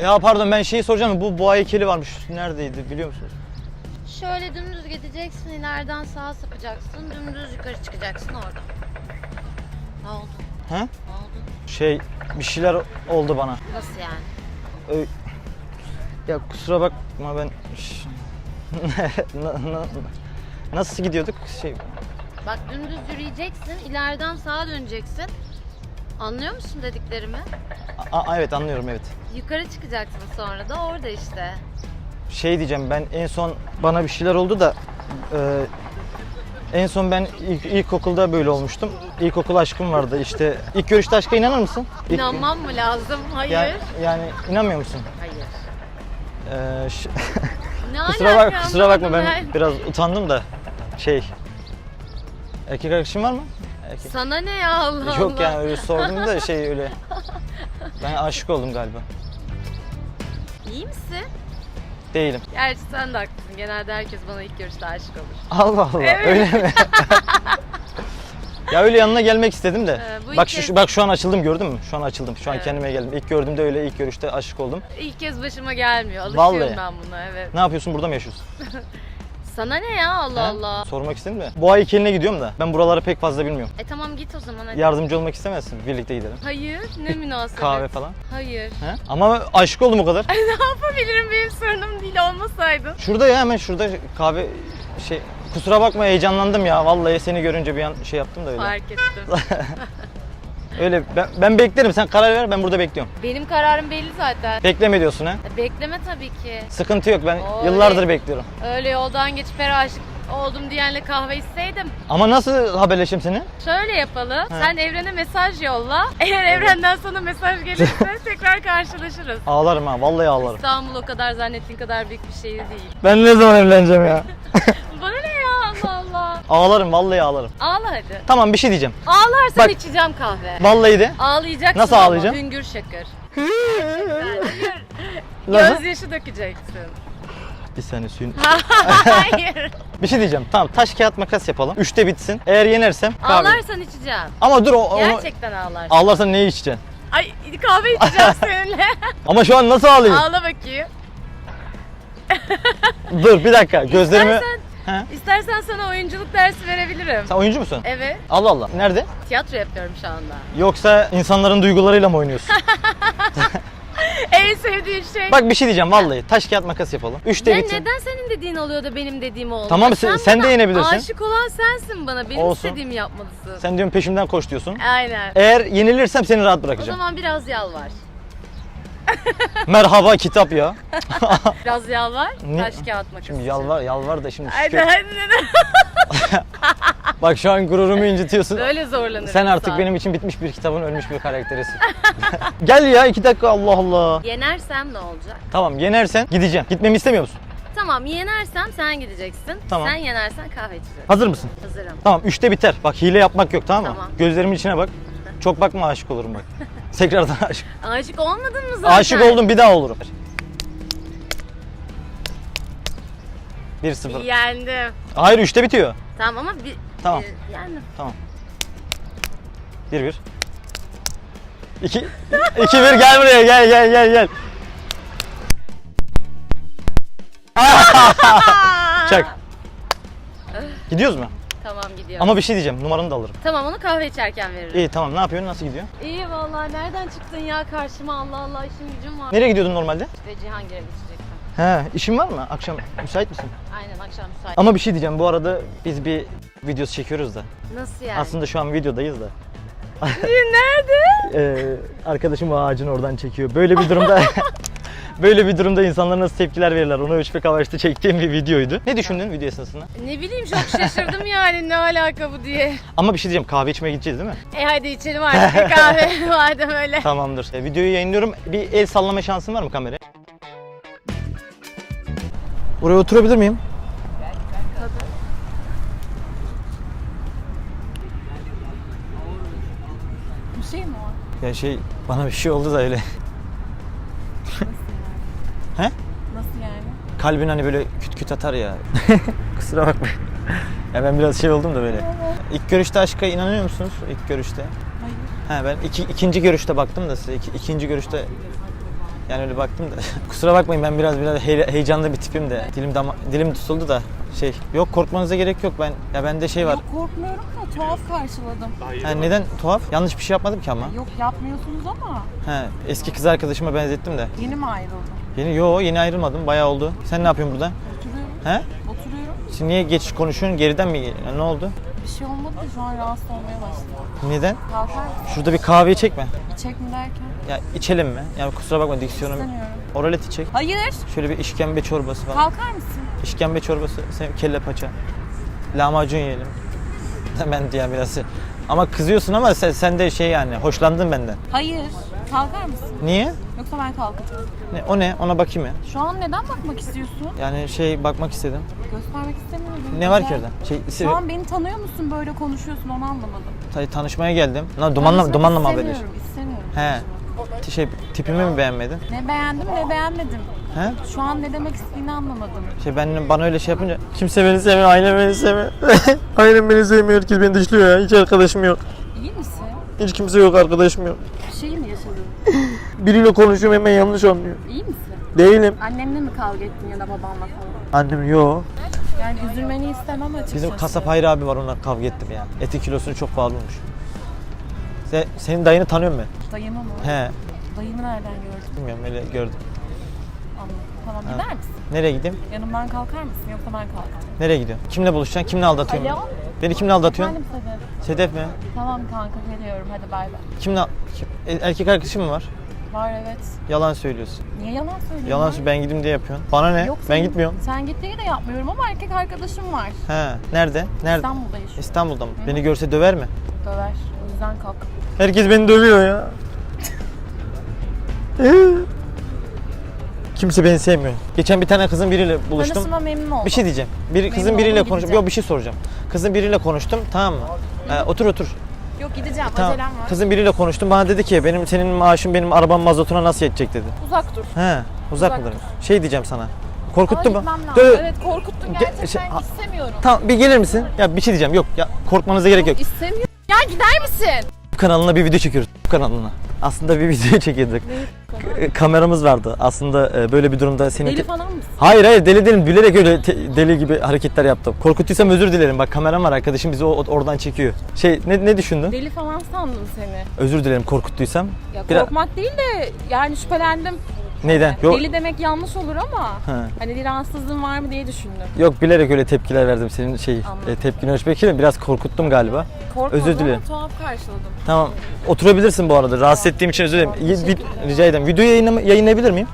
Ya pardon ben şeyi soracağım. Bu boğa heykeli varmış. Neredeydi biliyor musunuz? Şöyle dümdüz gideceksin, ileriden sağa sapacaksın, dümdüz yukarı çıkacaksın orada. Ne oldu? He? Ne oldu? Şey bir şeyler oldu bana. Nasıl yani? Ö- Ya kusura bakma ben... Ş- Na- na- Nasıl gidiyorduk? Şey Bak dümdüz yürüyeceksin, ileriden sağa döneceksin. Anlıyor musun dediklerimi? A- evet anlıyorum evet. Yukarı çıkacaksın sonra da orada işte. Şey diyeceğim ben en son bana bir şeyler oldu da e, en son ben ilk, ilkokulda böyle olmuştum. İlkokul aşkım vardı işte. İlk görüşte aşka inanır mısın? İlk- İnanmam mı lazım? Hayır. Yani, yani inanmıyor musun? Hayır. Ee, ş- Ne kusura alaka bak kusura bakma ben anlamadım biraz utandım da şey erkek arkadaşın var mı? Erkek. Sana ne ya Allah Yok Allah. yani öyle sordum da şey öyle. Ben aşık oldum galiba. İyi misin? Değilim. Gerçi sen de haklısın. Genelde herkes bana ilk görüşte aşık olur. Allah Allah. Evet. Öyle mi? ya öyle yanına gelmek istedim de. Ee, bu bak ilk şu, kez- şu- bak şu an açıldım gördün mü? Şu an açıldım. Şu an Evet. kendime geldim. İlk gördüğümde öyle ilk görüşte aşık oldum. İlk kez başıma gelmiyor. Alışıyorum Vallahi. ben buna evet. Ne yapıyorsun? Burada mı yaşıyorsun? Sana ne ya Allah He? Allah. Sormak istedim de. Boğa heykeline gidiyorum da. Ben buraları pek fazla bilmiyorum. E tamam git o zaman hadi. Yardımcı olmak istemezsin. Birlikte gidelim. Hayır ne münasebet. Kahve falan. Hayır. He? Ama aşık oldum o kadar. ne yapabilirim benim sorunum değil olmasaydın. Şurada ya hemen şurada kahve şey kusura bakma heyecanlandım ya vallahi seni görünce bir an şey yaptım da öyle. Fark ettim. Öyle ben, ben beklerim sen karar ver ben burada bekliyorum. benim kararım belli zaten. Bekleme diyorsun ha. E, Bekleme tabii ki. Sıkıntı yok ben Oley. yıllardır bekliyorum. Öyle yoldan geçip her aşık oldum diyenle kahve içseydim. Ama nasıl haberleşeyim seni? Şöyle yapalım. Sen evrene mesaj yolla. Eğer evrenden sana mesaj gelirse tekrar karşılaşırız. Ağlarım ha vallahi ağlarım. İstanbul o kadar zannettiğin kadar büyük bir şehir değil. Ben ne zaman evleneceğim ya? ağlarım vallahi ağlarım. Ağla hadi. Tamam bir şey diyeceğim. Ağlarsan Bak. içeceğim kahve. Vallahi de. Ağlayacaksın Nasıl ama, ağlayacağım? Hüngür şakır. Nasıl? Gözyaşı dökeceksin. Bir saniye suyun. Hayır. Bir şey diyeceğim. Tamam taş kağıt makas yapalım. Üçte bitsin. Eğer yenersem kahve. Ağlarsan içeceğim. Ama dur o, onu... Gerçekten ağlarsın. Ağlarsan neyi içeceksin? Ay kahve içeceğim seninle. Ama şu an nasıl ağlayayım? Ağla bakayım. Dur bir dakika gözlerimi... İstersen, He? istersen sana oyunculuk dersi verebilirim. Sen oyuncu musun? Evet. Allah Allah. Nerede? Tiyatro yapıyorum şu anda. Yoksa insanların duygularıyla mı oynuyorsun? En sevdiğin şey. Bak bir şey diyeceğim vallahi. Taş kağıt makas yapalım. Üçte Ya bitsin. neden senin dediğin oluyor da benim dediğim olmuyor? Tamam, sen- sen de yenebilirsin. Aşık olan sensin bana. Benim Olsun. istediğimi yapmalısın. Sen diyorsun peşimden koş diyorsun. Aynen. Eğer yenilirsem seni rahat O bırakacağım. zaman biraz yalvar. Merhaba kitap ya. Biraz yalvar. Ne? Taş kağıt makas. Şimdi yalvar yalvar da şimdi. hadi hadi. Bak şu an gururumu incitiyorsun. Böyle zorlanırım. Sen artık benim için bitmiş bir kitabın ölmüş bir karakterisin. Gel ya iki dakika Allah Allah. Yenersem ne olacak? Tamam yenersen gideceğim. Gitmemi istemiyor musun? Tamam yenersem sen gideceksin. Tamam. Sen yenersen kahve içeceğiz. Hazır mısın? Hazırım. Tamam üçte biter. Bak hile yapmak yok tamam mı? Tamam. Gözlerimin içine bak. Çok bakma aşık olurum bak. Tekrardan aşık. Aşık olmadın mı zaten? Aşık oldum bir daha olurum. 1-0. Yendim. Hayır üçte bitiyor. Tamam ama bir... Tamam. e, yendim. 1-1. 2 2-1 gel buraya gel gel gel gel. Çak. Gidiyoruz mu? Tamam gidiyorum. Ama bir şey diyeceğim. Numaranı da alırım. Tamam onu kahve içerken veririm. İyi tamam. Ne yapıyorsun? Nasıl gidiyor? İyi vallahi nereden çıktın ya karşıma Allah Allah işim gücüm var. Nereye gidiyordun normalde? İşte Cihangir'e gidecektim. He, işin var mı? Akşam müsait misin? Aynen akşam müsait. Ama bir şey diyeceğim. Bu arada biz bir videosu çekiyoruz da. Nasıl yani? Aslında şu an videodayız da. Nerede? Ee, arkadaşım o ağacın oradan çekiyor. Böyle bir durumda Böyle bir durumda insanlar nasıl tepkiler verirler onu ölçmek amaçlı çektiğim bir videoydu. Ne düşündün video esnasında? Ne bileyim çok şaşırdım yani ne alaka bu diye. Ama bir şey diyeceğim kahve içmeye gideceğiz değil mi? E hadi içelim artık bir kahve madem öyle. Tamamdır. E, videoyu yayınlıyorum. Bir el sallama şansın var mı kameraya? Buraya oturabilir miyim? Bir şey mi o? Ya şey bana bir şey oldu da öyle. Kalbin hani böyle küt küt atar ya. Kusura bakma. Ya ben biraz şey oldum da böyle. İlk görüşte aşka inanıyor musunuz? İlk görüşte. Hayır. He ben iki, ikinci görüşte baktım da size. İki, ikinci görüşte Yani öyle baktım da. Kusura bakmayın ben biraz biraz he- heyecanlı bir tipim de. Dilim dama, dilim tutuldu da şey. Yok korkmanıza gerek yok ben. Ya bende şey var. Yok korkmuyorum da tuhaf karşıladım. Ha, neden tuhaf? Yanlış bir şey yapmadım ki ama. Yok yapmıyorsunuz ama He, eski kız arkadaşıma benzettim de. yeni mi ayrıldın? Yeni yo yeni ayrılmadım bayağı oldu. Sen ne yapıyorsun burada? Oturuyorum. He? Oturuyorum. Şimdi niye geç konuşuyorsun? Geriden mi geliyorsun? Ne oldu? Bir şey olmadı da şu an rahatsız olmaya başladım. Neden? Kalkar mısın? Şurada bir kahve çekme. İçek mi derken? Ya içelim mi? Yani kusura bakma diksiyonum. İstemiyorum. Oralet içek. Hayır. Şöyle bir işkembe çorbası falan. Kalkar mısın? İşkembe çorbası, sen kelle paça. Lahmacun yiyelim. Ben diye biraz. Ama kızıyorsun ama sen, sen de şey yani hoşlandın benden. Hayır. Kalkar mısın? Niye? Yoksa ben kalkacağım. Ne, o ne? Ona bakayım ya. Şu an neden bakmak istiyorsun? Yani şey bakmak istedim. Göstermek istemiyorum. Ne var ki orada? Şey, Şu an beni tanıyor musun böyle konuşuyorsun onu anlamadım. ta- tanışmaya geldim. Lan dumanla, Tanışmak dumanla mı haberleş? istemiyorum, istemiyorum. He. T- Şey, tipimi mi beğenmedin? Ne beğendim ne beğenmedim. He? Şu an ne demek istediğini anlamadım. Şey ben bana öyle şey yapınca kimse beni sevmiyor, ailem beni sevmiyor. ailem beni sevmiyor, herkes beni dışlıyor ya. Hiç arkadaşım yok. İyi misin? Hiç kimse yok arkadaşım yok. Bir şey mi yaşadın? Biriyle konuşuyorum hemen yanlış anlıyor. İyi misin? Değilim. Annenle mi kavga ettin ya da babanla falan? Annem yok. Yani üzülmeni istemem açıkçası. Bizim kasap Hayri abi var onunla kavga ettim ya. Eti kilosunu çok pahalıymış. Sen, senin dayını tanıyorum ben. Dayımı mı? He. Dayımı nereden gördün? Bilmiyorum öyle gördüm. Anladım. Tamam gider misin? Nereye gideyim? Yanımdan kalkar mısın yoksa ben kalkacağım? Nereye gidiyorsun? Kimle buluşacaksın? Kimle aldatıyorsun? Alo? Beni kimle aldatıyorsun? Efendim Sedef. Sedef mi? Tamam kanka geliyorum hadi bay bay. Kimle? Kim? E- Erkek arkadaşın mı var? Var evet. Yalan söylüyorsun. Niye yalan söylüyorsun? Yalan lan? söylüyorsun. Ben gideyim diye yapıyorsun. Bana ne? Yok, ben gitmiyorum. Sen gittiği de yapmıyorum ama erkek arkadaşım var. He. Nerede? Nerede? İstanbul'da yaşıyor. İstanbul'da mı? Beni görse döver mi? Döver. O yüzden kalk. Herkes beni dövüyor ya. Kimse beni sevmiyor. Geçen bir tane kızın biriyle buluştum. Tanışma memnun oldum. Bir şey diyeceğim. Bir kızın Memnun biriyle oldum, konuş. gideceğim. Yok bir şey soracağım. Kızın biriyle konuştum. Tamam mı? Ee, otur otur. Yok gideceğim acelem var. Kızın biriyle konuştum. Bana dedi ki benim senin maaşın benim arabam mazotuna nasıl yetecek dedi. Uzak dur. He. Uzak, Uzak mı durayım? Şey diyeceğim sana. Korkuttu Ama mu? gitmem lazım. Evet korkuttun Ge- gerçekten şey- ha- istemiyorum. Tamam bir gelir misin? Ya bir şey diyeceğim. Yok ya korkmanıza gerek yok. İstemiyorum. Ya gider misin? Kanalına bir video çekiyoruz. Kanalına. Aslında bir video çekiyorduk. Kameramız vardı. Aslında e, böyle bir durumda seni... Deli falan mısın? Hayır hayır deli değilim. Bilerek öyle deli gibi hareketler yaptım. Korkuttuysam özür dilerim. Bak kameram var arkadaşım bizi o- oradan çekiyor. Şey ne, ne düşündün? Deli falan sandım seni. Özür dilerim korkuttuysam. Ya Biraz- korkmak değil de yani şüphelendim. Neyden? Yok, Deli demek yanlış olur ama Ha. hani bir rahatsızlığın var mı diye düşündüm. yok bilerek öyle tepkiler verdim. Senin şey Anladım. e, tepkini ölçmek için biraz korkuttum galiba. Korkmadım Özür dilerim. ama tuhaf karşıladım. Tamam. Oturabilirsin bu arada. Rahatsız ettiğim için özür dilerim. Vi- rica ederim. Videoyu yayınlama- yayınlayabilir miyim?